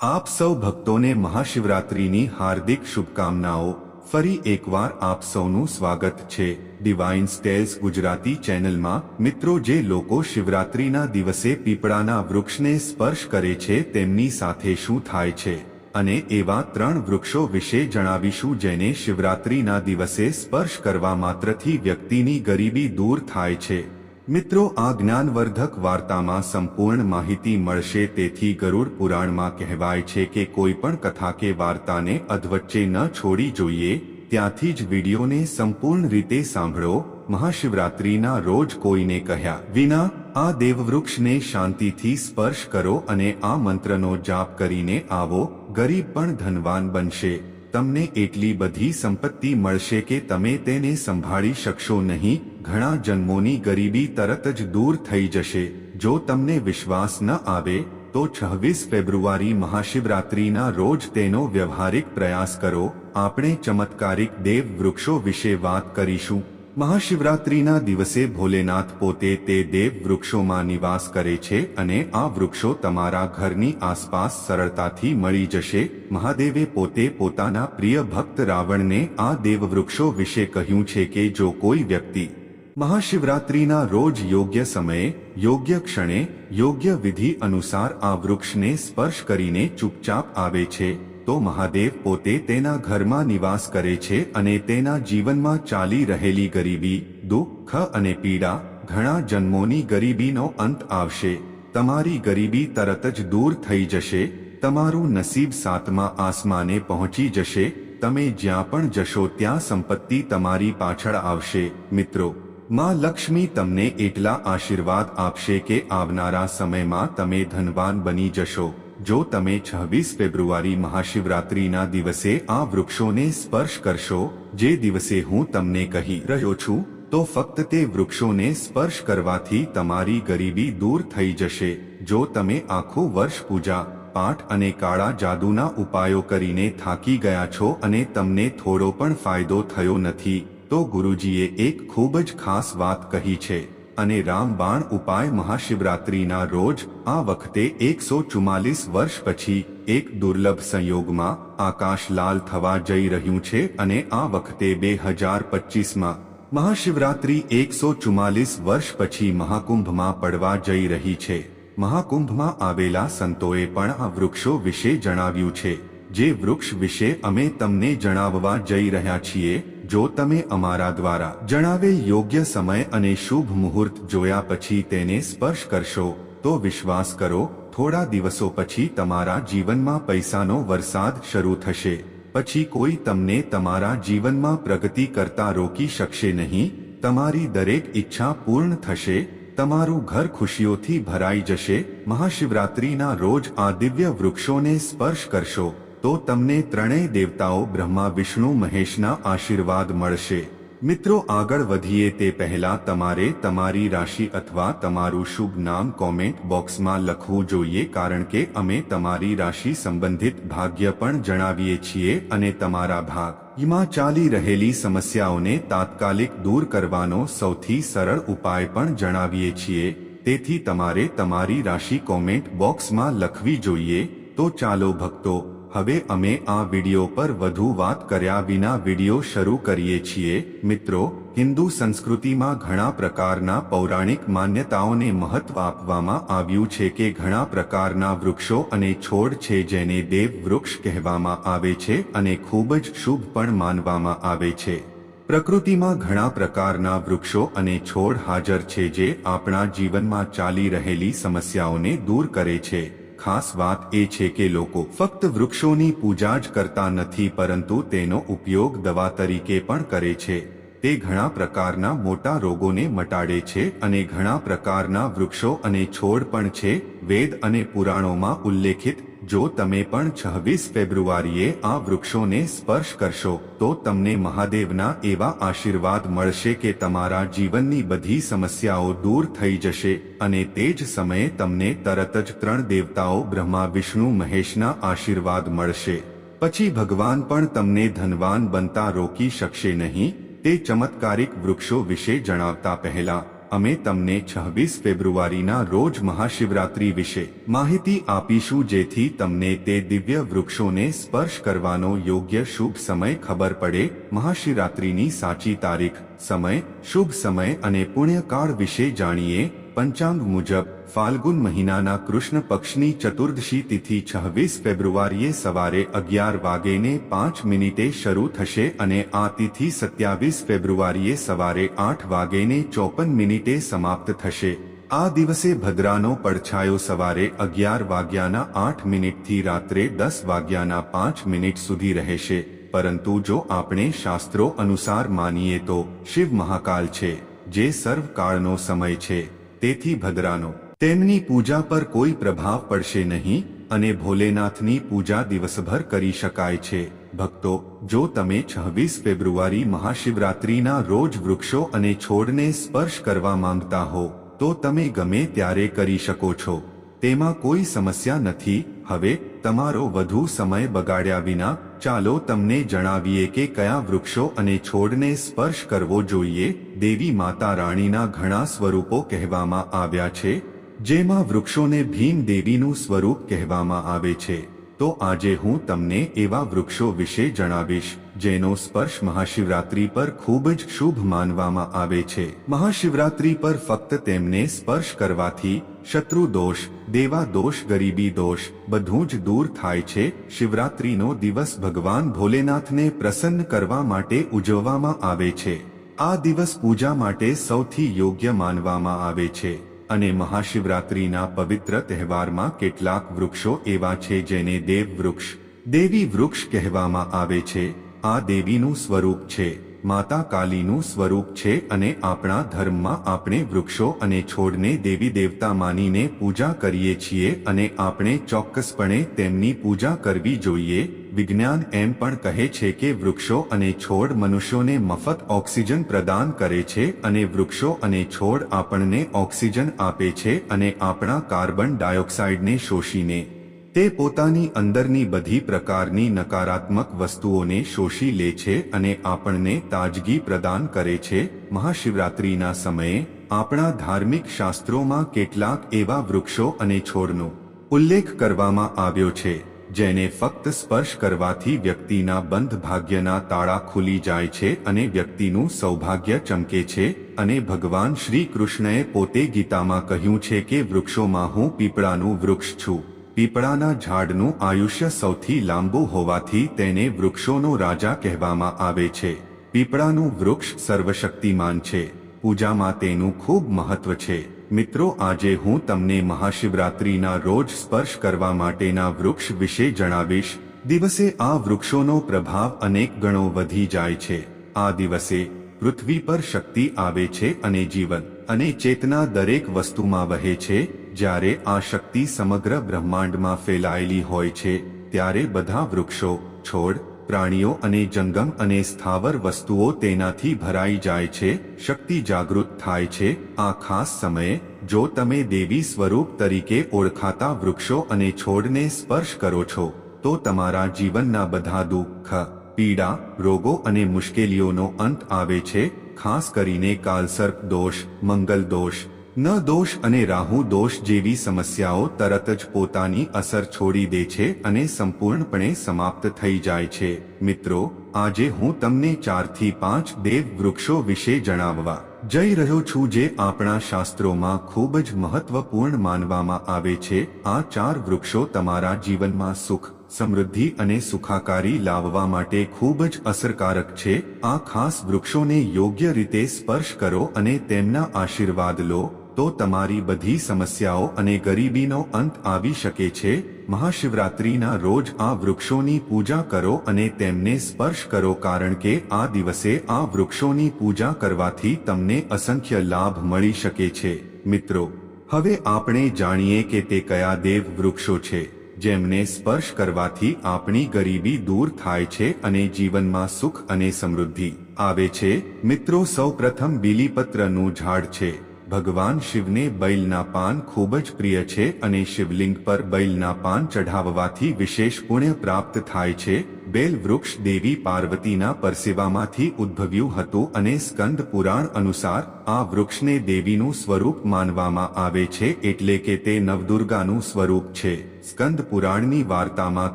આપ સૌ ભક્તોને મહાશિવરાત્રિની હાર્દિક શુભકામનાઓ. ફરી એકવાર આપ સૌનું સ્વાગત છે. ડિવાઇન સ્ટેલ્સ ગુજરાતી ચેનલમાં મિત્રો જે લોકો શિવરાત્રિના દિવસે પીપળાના વૃક્ષને સ્પર્શ કરે છે તેમની સાથે શું થાય છે? અને એવા ત્રણ વૃક્ષો વિશે જણાવીશું જેને શિવરાત્રિના દિવસે સ્પર્શ કરવા માત્રથી વ્યક્તિની ગરીબી દૂર થાય છે. મિત્રો, આ જ્ઞાનવર્ધક વાર્તામાં સંપૂર્ણ માહિતી મળશે, તેથી ગરુડ પુરાણમાં કહેવાય છે કે કોઈ પણ કથા કે વાર્તાને અધવચ્ચે ન છોડી જોઈએ, ત્યાંથી જ વિડીયોને સંપૂર્ણ રીતે સાંભળો. મહાશિવરાત્રિના રોજ કોઈને કહ્યા વિના, આ દેવવૃક્ષને શાંતિથી સ્પર્શ કરો અને આ મંત્રનો જાપ કરીને આવો, ગરીબ પણ ધનવાન બનશે. તમને એટલી બધી સંપત્તિ મળશે કે તમે તેને સંભાળી શકશો નહીં. ઘણા જન્મોની ગરીબી તરત જ દૂર થઈ જશે. જો તમને વિશ્વાસ ન આવે, તો છવ્વીસ ફેબ્રુઆરી મહાશિવરાત્રિના રોજ તેનો વ્યવહારિક પ્રયાસ કરો. આપણે ચમત્કારિક દેવ વૃક્ષો વિશે વાત કરીશું. મહાશિવરાત્રિના દિવસે ભોલેનાથ પોતે તે દેવ વૃક્ષોમાં નિવાસ કરે છે અને આ વૃક્ષો તમારા ઘરની આસપાસ સરળતાથી મળી જશે. મહાદેવે પોતે પોતાના પ્રિય ભક્ત રાવણને આ દેવવૃક્ષો વિશે કહ્યું છે કે જો કોઈ વ્યક્તિ મહાશિવરાત્રિના રોજ યોગ્ય સમયે, યોગ્ય ક્ષણે, યોગ્ય વિધિ અનુસાર આ વૃક્ષને સ્પર્શ કરીને ચૂપચાપ આવે છે તો મહાદેવ પોતે તેના ઘરમાં નિવાસ કરે છે અને તેના જીવનમાં ચાલી રહેલી ગરીબી, દુઃખ અને પીડા ઘણા જન્મોની ગરીબીનો અંત આવશે. તમારી ગરીબી તરત જ દૂર થઈ જશે, તમારું નસીબ સાતમા આસમાને પહોંચી જશે, તમે જ્યાં પણ જશો ત્યાં સંપત્તિ તમારી પાછળ આવશે. મિત્રો, માં લક્ષ્મી તમને એટલા આશીર્વાદ આપશે કે આવનારા સમયમાં તમે ધનવાન બની જશો. જો તમે છવ્વીસ ફેબ્રુઆરી મહાશિવરાત્રિના દિવસે આ વૃક્ષોને સ્પર્શ કરશો, જે દિવસે હું તમને કહી રહ્યો છું, તો ફક્ત તે વૃક્ષોને સ્પર્શ કરવાથી તમારી ગરીબી દૂર થઈ જશે. જો તમે આખું વર્ષ પૂજા, પાઠ અને કાળા જાદુના ઉપાયો કરીને થાકી ગયા છો અને તમને થોડો પણ ફાયદો થયો નથી, તો ગુરુજીએ એક ખૂબ જ ખાસ વાત કહી છે. અને રામબાણ ઉપાય મહાશિવરાત્રિના રોજ, આ વખતે એકસો ચુમ્માલીસ વર્ષ પછી, એક દુર્લભ સંયોગમાં, આકાશ લાલ થવા જઈ રહ્યું છે અને આ વખતે બે હજાર પચીસમાં મહાશિવરાત્રિ એકસો ચુમ્માલીસ વર્ષ પછી મહાકુંભમાં પડવા જઈ રહી છે. મહાકુંભમાં આવેલા સંતોએ પણ આ વૃક્ષો વિશે જણાવ્યું છે. જે વૃક્ષ વિશે અમે તમને જણાવવા જઈ રહ્યા છીએ જો તમે અમારા દ્વારા જણાવેલ યોગ્ય સમય અને શુભ મુહૂર્ત જોયા પછી તેને સ્પર્શ કરશો, તો વિશ્વાસ કરો, થોડા દિવસો પછી તમારા જીવનમાં પૈસાનો વરસાદ શરૂ થશે. પછી કોઈ તમને તમારા જીવનમાં પ્રગતિ કરતા રોકી શકશે નહીં, તમારી દરેક ઈચ્છા પૂર્ણ થશે, તમારું ઘર ખુશીઓથી ભરાઈ જશે, મહાશિવરાત્રિના રોજ આ દિવ્ય વૃક્ષોને સ્પર્શ કરશો. તો તમને ત્રણેય દેવતાઓ બ્રહ્મા, વિષ્ણુ, મહેશના આશીર્વાદ મળશે. મિત્રો, આગળ વધીએ તે પહેલા તમારે તમારી રાશિ અથવા તમારું શુભ નામ કોમેન્ટ બોક્સમાં લખવું જોઈએ કારણ કે અમે તમારી રાશિ સંબંધિત ભાગ્ય પણ જણાવીએ છીએ અને તમારા ભાગમાં ચાલી રહેલી સમસ્યાઓને તાત્કાલિક દૂર કરવાનો સૌથી સરળ ઉપાય પણ જણાવીએ છીએ. તેથી તમારે તમારી રાશિ કોમેન્ટ બોક્સમાં લખવી જોઈએ. તો ચાલો ભક્તો હવે અમે આ વિડિયો પર વધુ વાત કર્યા વિના વિડિયો શરૂ કરીએ છીએ. મિત્રો, હિન્દુ સંસ્કૃતિમાં ઘણા પ્રકારના પૌરાણિક માન્યતાઓને મહત્વ આપવામાં આવ્યું છે કે ઘણા પ્રકારના વૃક્ષો અને છોડ છે જેને દેવ વૃક્ષ કહેવામાં આવે છે અને ખૂબ જ શુભ પણ માનવામાં આવે છે. પ્રકૃતિમાં ઘણા પ્રકારના વૃક્ષો અને છોડ હાજર છે જે આપણા જીવનમાં ચાલી રહેલી સમસ્યાઓને દૂર કરે છે. ખાસ વાત એ છે કે લોકો ફક્ત વૃક્ષોની પૂજા જ કરતા નથી, પરંતુ તેનો ઉપયોગ દવા તરીકે પણ કરે છે. તે ઘણા પ્રકારના મોટા રોગોને મટાડે છે અને ઘણા પ્રકારના વૃક્ષો અને છોડ પણ છે. વેદ અને પુરાણોમાં ઉલ્લેખિત જો તમે પણ છવ્વીસ ફેબ્રુઆરીએ આ વૃક્ષોને સ્પર્શ કરશો, તો તમને મહાદેવના એવા આશીર્વાદ મળશે કે તમારા જીવનની બધી સમસ્યાઓ દૂર થઈ જશે અને તે જ સમયે તમને તરત જ ત્રણ દેવતાઓ બ્રહ્મા, વિષ્ણુ, મહેશના આશીર્વાદ મળશે. પછી ભગવાન પણ તમને ધનવાન બનતા રોકી શકશે નહીં, તે ચમત્કારિક વૃક્ષો વિશે જણાવતા પહેલા અમે તમને છવ્વીસ ફેબ્રુઆરીના રોજ મહાશિવરાત્રી વિશે માહિતી આપીશું જેથી તમને તે દિવ્ય વૃક્ષોને સ્પર્શ કરવાનો યોગ્ય શુભ સમય ખબર પડે. મહાશિવરાત્રીની સાચી તારીખ, સમય, શુભ સમય અને પુણ્યકાળ વિશે જાણીએ. પંચાંગ મુજબ ફાલ્ગુન મહિનાના કૃષ્ણ પક્ષની ચતુર્દશી તિથિ છવ્વીસ ફેબ્રુઆરીએ સવારે અગિયાર વાગેને પાંચ મિનિટે શરૂ થશે અને આ તિથિ સત્યાવીસ ફેબ્રુઆરીએ સવારે આઠ વાગેને ચોપન મિનિટે સમાપ્ત થશે. આ દિવસે ભદ્રાનો પડછાયો સવારે અગિયાર વાગ્યાના આઠ મિનિટથી રાત્રે દસ વાગ્યાના પાંચ મિનિટ સુધી રહેશે. પરંતુ જો આપણે શાસ્ત્રો અનુસાર માનીએ તો શિવ મહાકાલ છે, જે સર્વકાળનો સમય છે. તેથી ભદ્રાનો તેમની પૂજા પર કોઈ પ્રભાવ પડશે નહીં અને ભોલેનાથની પૂજા દિવસભર કરી શકાય છે. ભક્તો, જો તમે છવ્વીસ ફેબ્રુઆરી મહાશિવરાત્રિના રોજ વૃક્ષો અને છોડને સ્પર્શ કરવા માંગતા હો, તો તમે ગમે ત્યારે કરી શકો છો. તેમાં કોઈ સમસ્યા નથી. હવે, તમારો વધુ સમય બગાડ્યા વિના, ચાલો તમને જણાવીએ કે કયા વૃક્ષો અને છોડને સ્પર્શ કરવો જોઈએ. દેવી માતા રાણીના ઘણા સ્વરૂપો કહેવામાં આવ્યા છે. જેમાં વૃક્ષોને ભીમ દેવીનું સ્વરૂપ કહેવામાં આવે છે, તો આજે હું તમને એવા વૃક્ષો વિશે જણાવીશ, જેનો સ્પર્શ મહાશિવરાત્રી પર ખૂબ જ શુભ માનવામાં આવે છે. મહાશિવરાત્રી પર ફક્ત તેમને સ્પર્શ કરવાથી શત્રુ દોષ, દેવા દોષ, ગરીબી દોષ, બધું જ દૂર થાય છે. શિવરાત્રીનો દિવસ ભગવાન ભોલેનાથને પ્રસન્ન કરવા માટે ઉજવવામાં આવે છે. આ દિવસ પૂજા માટે સૌથી યોગ્ય માનવામાં આવે છે. અને મહાશિવરાત્રિના પવિત્ર તહેવારમાં કેટલાક વૃક્ષો એવા છે જેને દેવ વૃક્ષ દેવી વૃક્ષ કહેવામાં આવે છે. આ દેવીનું સ્વરૂપ છે. માતા કાલીનું સ્વરૂપ છે અને આપણા ધર્મમાં આપણે વૃક્ષો અને છોડને દેવી દેવતા માનીને પૂજા કરીએ છીએ અને આપણે ચોક્કસપણે તેમની પૂજા કરવી જોઈએ. વિજ્ઞાન એમ પણ કહે છે કે વૃક્ષો અને છોડ મનુષ્યોને મફત ઓક્સિજન પ્રદાન કરે છે અને વૃક્ષો અને છોડ આપણને ઓક્સિજન આપે છે અને આપણા કાર્બન ડાયોક્સાઇડને શોષીને. તે પોતાની અંદરની બધી પ્રકારની નકારાત્મક વસ્તુઓને શોષી લે છે અને આપણને તાજગી પ્રદાન કરે છે. મહાશિવરાત્રિના સમયે આપણા ધાર્મિક શાસ્ત્રોમાં કેટલાક એવા વૃક્ષો અને છોડનો ઉલ્લેખ કરવામાં આવ્યો છે, જેને ફક્ત સ્પર્શ કરવાથી વ્યક્તિના બંધ ભાગ્યના તાળા ખુલી જાય છે અને વ્યક્તિનું સૌભાગ્ય ચમકે છે. અને ભગવાન શ્રી કૃષ્ણએ પોતે ગીતામાં કહ્યું છે કે વૃક્ષોમાં હું પીપળાનું વૃક્ષ છું. પીપળાના ઝાડનું આયુષ્ય સૌથી લાંબુ હોવાથી તેને વૃક્ષોનો રાજા કહેવામાં આવે છે. પીપળાનું વૃક્ષ સર્વશક્તિમાન છે. પૂજામાં તેનું ખૂબ મહત્વ છે. મિત્રો, આજે હું તમને મહાશિવરાત્રિના રોજ સ્પર્શ કરવા માટેના વૃક્ષ વિશે જણાવીશ. દિવસે આ વૃક્ષોનો પ્રભાવ અનેક ગણો વધી જાય છે. આ દિવસે પૃથ્વી પર શક્તિ આવે છે અને જીવન અને ચેતના દરેક વસ્તુમાં વહે છે. જ્યારે આ શક્તિ સમગ્ર બ્રહ્માંડમાં ફેલાયેલી હોય છે, ત્યારે બધા વૃક્ષો, છોડ, પ્રાણીઓ અને જંગમ અને સ્થાવર વસ્તુઓ તેનાથી ભરાઈ જાય છે, શક્તિ જાગૃત થાય છે. આ ખાસ સમયે, જો તમે દેવી સ્વરૂપ તરીકે ઓળખાતા વૃક્ષો અને છોડને સ્પર્શ કરો છો, તો તમારા જીવનના બધા દુઃખ, પીડા, રોગો અને મુશ્કેલીઓનો અંત આવે છે, ખાસ કરીને કાલસર્પ દોષ, મંગલ દોષ ન દોષ અને રાહુ દોષ જેવી સમસ્યાઓ તરત જ પોતાની અસર છોડી દે છે અને સંપૂર્ણપણે સમાપ્ત થઈ જાય છે. મિત્રો, આજે હું તમને ચારથી પાંચ દેવ વૃક્ષો વિશે જણાવવા જઈ રહ્યો છું જે આપણા શાસ્ત્રોમાં ખૂબ જ મહત્વપૂર્ણ માનવામાં આવે છે. આ ચાર વૃક્ષો તમારા જીવનમાં સુખ, સમૃદ્ધિ અને સુખાકારી લાવવા માટે ખૂબ જ અસરકારક છે. આ ખાસ વૃક્ષોને યોગ્ય રીતે સ્પર્શ કરો અને તેમના આશીર્વાદ લો. તો તમારી બધી સમસ્યાઓ અને ગરીબીનો અંત આવી શકે છે. મહાશિવરાત્રિના રોજ આ વૃક્ષોની પૂજા કરો અને તેમને સ્પર્શ કરો કારણ કે આ દિવસે આ વૃક્ષોની પૂજા કરવાથી તમને અસંખ્ય લાભ મળી શકે છે. મિત્રો, હવે આપણે જાણીએ કે તે કયા દેવ વૃક્ષો છે, જેમને સ્પર્શ કરવાથી આપણી ગરીબી દૂર થાય છે અને જીવનમાં સુખ અને સમૃદ્ધિ આવે છે. મિત્રો, સૌપ્રથમ બીલીપત્રનું ઝાડ છે. ભગવાન શિવને બૈલના પાન ખૂબ જ પ્રિય છે અને શિવલિંગ પર બૈલના પાન ચઢાવવાથી વિશેષ પુણ્ય પ્રાપ્ત થાય છે. બેલ વૃક્ષ દેવી પાર્વતીના પરસેવામાંથી ઉદ્ભવ્યું હતું અને સ્કંદ પુરાણ અનુસાર આ વૃક્ષને દેવીનું સ્વરૂપ માનવામાં આવે છે એટલે કે તે નવદુર્ગાનું સ્વરૂપ છે. સ્કંદ પુરાણની વાર્તામાં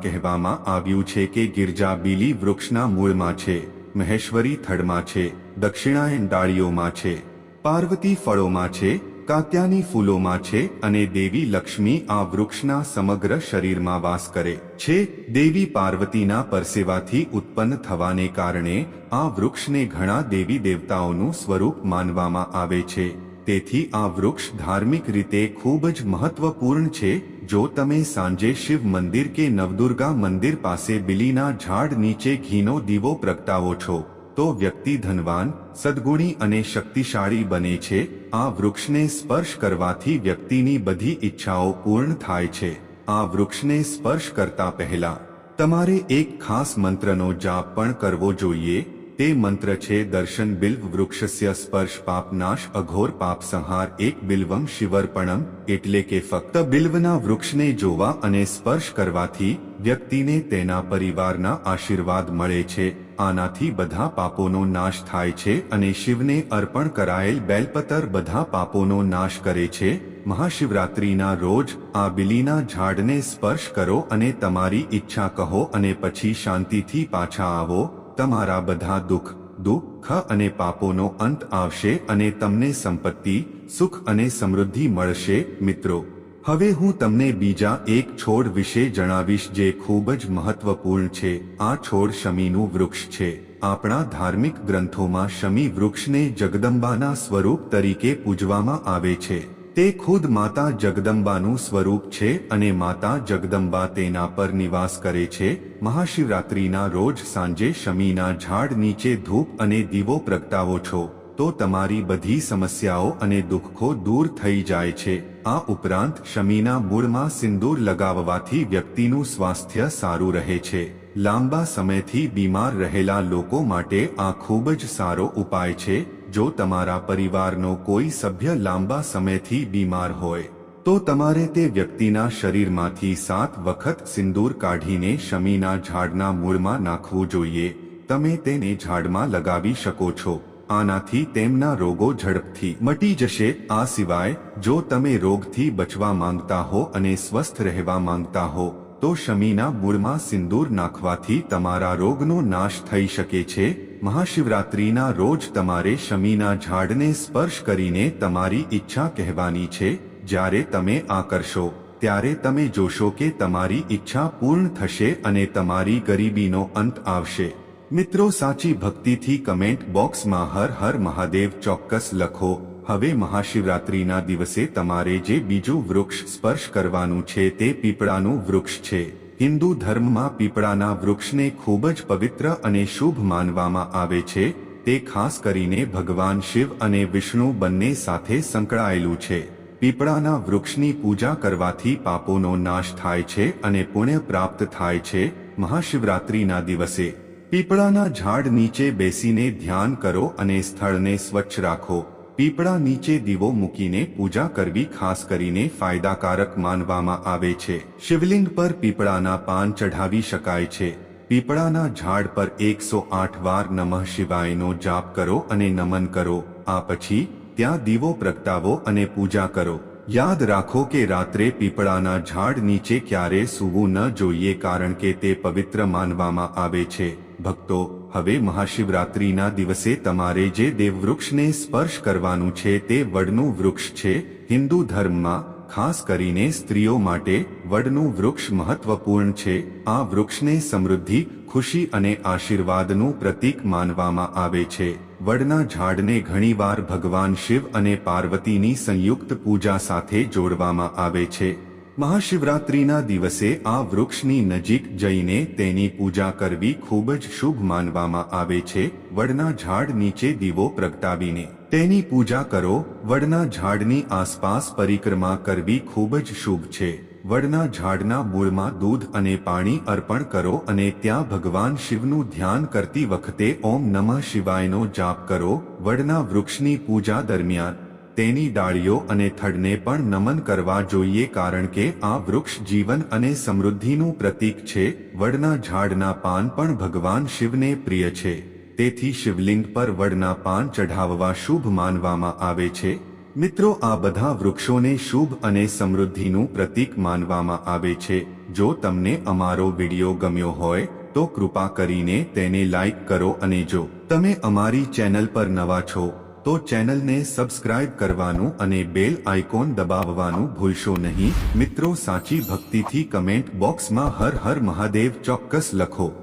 કહેવામાં આવ્યું છે કે ગિરજા બીલી વૃક્ષના મૂળમાં છે, મહેશ્વરી થડમાં છે, દક્ષિણાયન ડાળીઓમાં છે. પાર્વતી ફળોમાં છે, કાત્યાની ફૂલોમાં છે અને દેવી લક્ષ્મી આ વૃક્ષના સમગ્ર શરીરમાં વાસ કરે છે. દેવી પાર્વતીના પરસેવાથી ઉત્પન્ન થવાને કારણે આ વૃક્ષને ઘણા દેવી દેવતાઓનું સ્વરૂપ માનવામાં આવે છે. તેથી આ વૃક્ષ ધાર્મિક રીતે ખૂબ જ મહત્વપૂર્ણ છે. જો તમે સાંજે શિવ મંદિર કે નવદુર્ગા મંદિર પાસે બિલીના ઝાડ નીચે ઘીનો દીવો પ્રગટાવો છો તો વ્યક્તિ ધનવાન, સદગુણી અને શક્તિશાળી બને છે. આ વૃક્ષને સ્પર્શ કરવાથી વ્યક્તિની બધી ઈચ્છાઓ પૂર્ણ થાય છે. આ વૃક્ષને સ્પર્શ કરતા પહેલા તમારે એક ખાસ મંત્રનો જાપ પણ કરવો જોઈએ. તે મંત્ર છે, દર્શન બિલ્વ વૃક્ષસ્ય સ્પર્શ પાપનાશ અઘોર પાપ સંહાર એક બિલ્વમ શિવર્પણમ, એટલે કે ફક્ત બિલ્વના વૃક્ષને જોવા અને સ્પર્શ કરવાથી વ્યક્તિને તેના પરિવારના આશીર્વાદ મળે છે. આનાથી બધા પાપોનો નાશ થાય છે અને શિવને અર્પણ કરાયેલ બેલપતર બધા પાપોનો નાશ કરે છે. મહાશિવરાત્રિના રોજ આ બિલીના ઝાડને સ્પર્શ કરો અને તમારી ઈચ્છા કહો અને પછી શાંતિથી પાછા આવો. તમારા બધા દુઃખ દુઃખ અને પાપોનો અંત આવશે અને તમને સંપત્તિ, સુખ અને સમૃદ્ધિ મળશે, મિત્રો. હવે હું તમને બીજા એક છોડ વિશે જણાવીશ જે ખૂબ જ મહત્વપૂર્ણ છે. આ છોડ શમીનું વૃક્ષ છે. આપણા ધાર્મિક ગ્રંથોમાં શમી વૃક્ષને જગદંબાના સ્વરૂપ તરીકે પૂજવામાં આવે છે. તે ખુદ માતા જગદંબાનું સ્વરૂપ છે અને માતા જગદંબા તેના પર નિવાસ કરે છે. મહાશિવરાત્રિના રોજ સાંજે શમીના ઝાડ નીચે ધૂપ અને દીવો પ્રગટાવો છો, તો તમારી બધી સમસ્યાઓ અને દુઃખો દૂર થઈ જાય છે. આ ઉપરાંત શમીના મૂળમાં સિંદૂર લગાવવાથી વ્યક્તિનું સ્વાસ્થ્ય સારું રહે છે. લાંબા સમયથી બીમાર રહેલા લોકો માટે આ ખૂબ જ સારો ઉપાય છે. જો તમારા પરિવારનો કોઈ સભ્ય લાંબા સમયથી બીમાર હોય, તો તમારે તે વ્યક્તિના શરીરમાંથી સાત વખત સિંદૂર કાઢીને શમીના ઝાડના મૂળમાં નાખવું જોઈએ. તમે તેને ઝાડમાં લગાવી શકો છો. આનાથી તેમના રોગો ઝડપથી મટી જશે. આ સિવાય, જો તમે રોગથી બચવા માંગતા હો અને સ્વસ્થ રહેવા માંગતા હો તો શમીના મૂળમાં સિંદૂર નાખવાથી તમારા રોગનો નાશ થઈ શકે છે. મહાશિવરાત્રિના રોજ તમારે શમીના ઝાડને સ્પર્શ કરીને તમારી ઈચ્છા કહેવાની છે. જ્યારે તમે આ કરશો, ત્યારે તમે જોશો કે તમારી ઈચ્છા પૂર્ણ થશે અને તમારી ગરીબીનો અંત આવશે. મિત્રો, સાચી ભક્તિથી કમેન્ટ બોક્સમાં હર હર મહાદેવ ચોક્કસ લખો. હવે મહાશિવરાત્રિના દિવસે તમારે જે બીજું વૃક્ષ સ્પર્શ કરવાનું છે તે પીપળાનું વૃક્ષ છે. હિન્દુ ધર્મમાં પીપળાના વૃક્ષને ખૂબ જ પવિત્ર અને શુભ માનવામાં આવે છે. તે ખાસ કરીને ભગવાન શિવ અને વિષ્ણુ બંને સાથે સંકળાયેલું છે. પીપળાના વૃક્ષની પૂજા કરવાથી પાપોનો નાશ થાય છે અને પુણ્ય પ્રાપ્ત થાય છે મહાશિવરાત્રિના દિવસે. પીપળાના ઝાડ નીચે બેસીને ધ્યાન કરો અને સ્થળને સ્વચ્છ રાખો. પીપળા નીચે દીવો મૂકીને પૂજા કરવી ખાસ કરીને ફાયદાકારક માનવામાં આવે છે. શિવલિંગ પર પીપળાના પાન ચઢાવી શકાય છે. પીપળાના ઝાડ પર એકસો આઠ વાર નમઃ શિવાયનો જાપ કરો અને નમન કરો. આ પછી ત્યાં દીવો પ્રગટાવો અને પૂજા કરો. યાદ રાખો કે રાત્રે પીપળાના ઝાડ નીચે ક્યારે સૂવું ન જોઈએ કારણ કે તે પવિત્ર માનવામાં આવે છે. ભક્તો હવે મહાશિવરાત્રિના દિવસે તમારે જે દેવવૃક્ષને સ્પર્શ કરવાનું છે તે વડનું વૃક્ષ છે, હિન્દુ ધર્મમાં, ખાસ કરીને સ્ત્રીઓ માટે, વડનું વૃક્ષ મહત્વપૂર્ણ છે, આ વૃક્ષને સમૃદ્ધિ, ખુશી અને આશીર્વાદનું પ્રતીક માનવામાં આવે છે. વડના ઝાડને ઘણીવાર ભગવાન શિવ અને પાર્વતીની સંયુક્ત પૂજા સાથે જોડવામાં આવે છે. મહાશિવરાત્રિના દિવસે આ વૃક્ષની નજીક જઈને તેની પૂજા કરવી ખૂબ જ શુભ માનવામાં આવે છે. વડના ઝાડ નીચે દીવો પ્રગટાવીને તેની પૂજા કરો. વડના ઝાડની આસપાસ પરિક્રમા કરવી ખૂબ જ શુભ છે. વડના ઝાડના મૂળમાં દૂધ અને પાણી અર્પણ કરો અને ત્યાં ભગવાન શિવનું ધ્યાન કરતી વખતે ઓમ નમઃ શિવાયનો જાપ કરો. વડના વૃક્ષની પૂજા દરમિયાન તેની ડાળીઓ અને થડને પણ નમન કરવા જોઈએ કારણ કે આ વૃક્ષ જીવન અને સમૃદ્ધિનું પ્રતીક છે. વડના ઝાડના પાન પણ ભગવાન શિવને પ્રિય છે. તેથી શિવલિંગ પર વડના પાન ચઢાવવા શુભ માનવામાં આવે છે. મિત્રો, આ બધા વૃક્ષોને શુભ અને સમૃદ્ધિનું પ્રતીક માનવામાં આવે છે. જો તમને અમારો વિડિયો ગમ્યો હોય, તો કૃપા કરીને તેને લાઈક કરો અને જો તમે અમારી ચેનલ પર નવા છો તો ચેનલને સબસ્ક્રાઇબ કરવાનું અને બેલ આઇકોન દબાવવાનું ભૂલશો નહીં. મિત્રો સાચી ભક્તિથી કમેન્ટ બોક્સમાં હર હર મહાદેવ ચોક્કસ લખો.